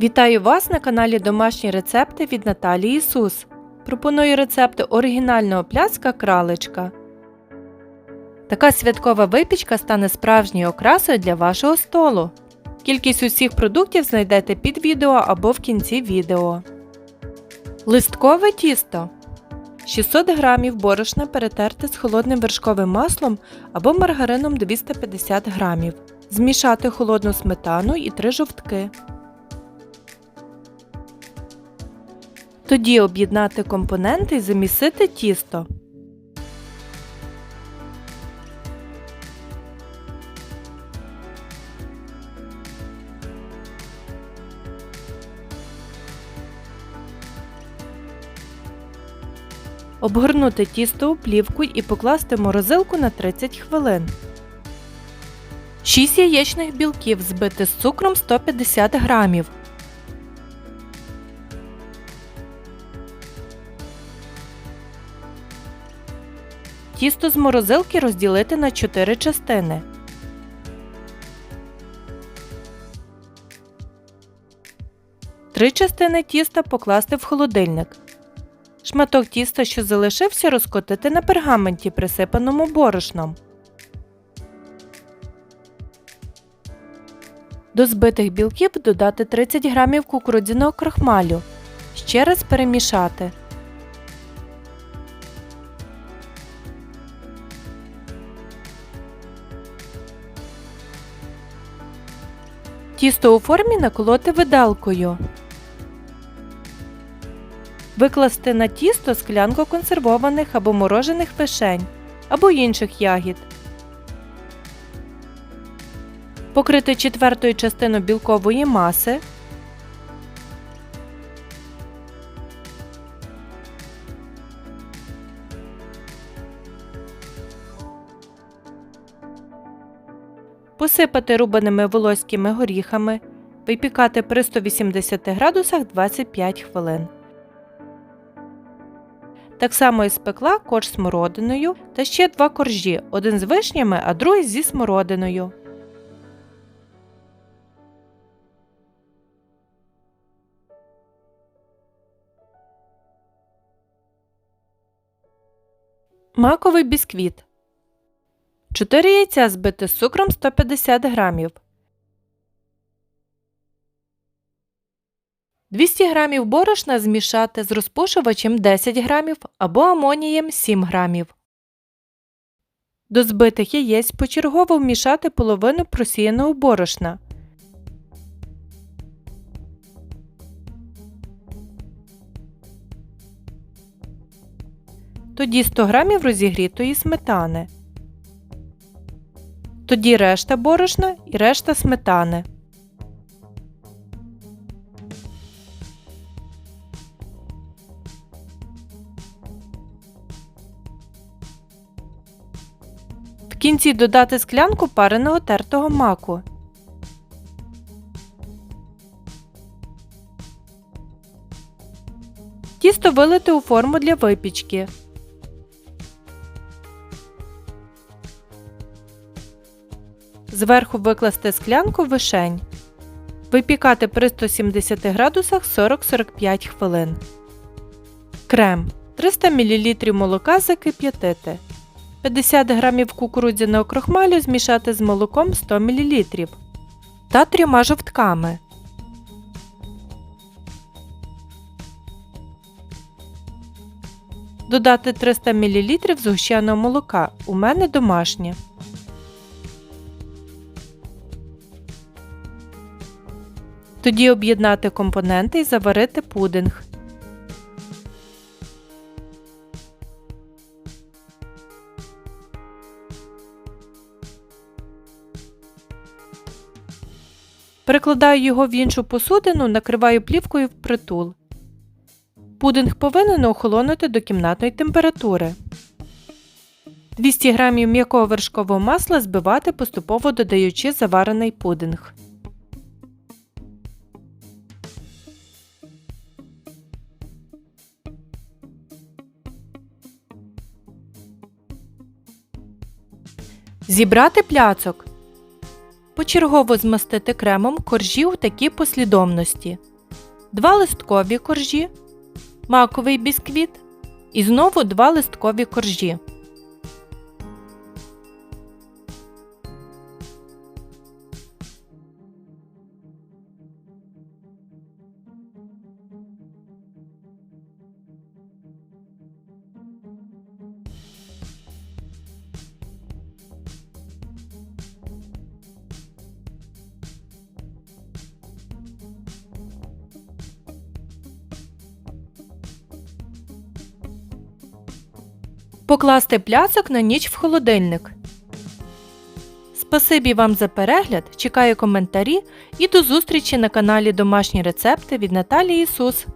Вітаю вас на каналі Домашні рецепти від Наталії Ісус. Пропоную рецепти оригінального пляцка кралечка. Така святкова випічка стане справжньою окрасою для вашого столу. Кількість усіх продуктів знайдете під відео або в кінці відео. Листкове тісто 600 г борошна перетерти з холодним вершковим маслом або маргарином 250 г. Змішати холодну сметану і 3 жовтки. Тоді об'єднати компоненти і замісити тісто. Обгорнути тісто у плівку і покласти морозилку на 30 хвилин. 6 яєчних білків збити з цукром 150 грамів. Тісто з морозилки розділити на 4 частини. Три частини тіста покласти в холодильник. Шматок тіста, що залишився, розкотити на пергаменті, присипаному борошном. До збитих білків додати 30 г кукурудзяного крахмалю. Ще раз перемішати. Тісто у формі наколоти видалкою. Викласти на тісто склянку консервованих або морожених вишень або інших ягід. Покрити четвертою частину білкової маси. Посипати рубаними волоськими горіхами. Випікати при 180 градусах 25 хвилин. Так само і спекла корж смородиною та ще два коржі, один з вишнями, а другий зі смородиною. Маковий бісквіт 4 яйця збити з цукром 150 грамів. 200 грамів борошна змішати з розпушувачем 10 грамів або амонієм 7 грамів. До збитих яєць почергово вмішати половину просіяного борошна. Тоді 100 грамів розігрітої сметани. Тоді решта борошна і решта сметани. В кінці додати склянку пареного тертого маку. Тісто вилити у форму для випічки. Зверху викласти склянку вишень. Випікати при 170 градусах 40-45 хвилин. Крем 300 мл молока закип'ятити. 50 г кукурудзяного крохмалю змішати з молоком 100 мл та трьома жовтками. Додати 300 мл згущеного молока. У мене домашнє. Тоді об'єднати компоненти і заварити пудинг. Перекладаю його в іншу посудину, накриваю плівкою впритул. Пудинг повинен охолонути до кімнатної температури. 200 г м'якого вершкового масла збивати, поступово додаючи заварений пудинг. Зібрати пляцок. Почергово змастити кремом коржі у такій послідовності: 2 листкові коржі, маковий бісквіт і знову 2 листкові коржі. Покласти пляцок на ніч в холодильник. Спасибі вам за перегляд. Чекаю коментарі і до зустрічі на каналі Домашні рецепти від Наталії Ісус.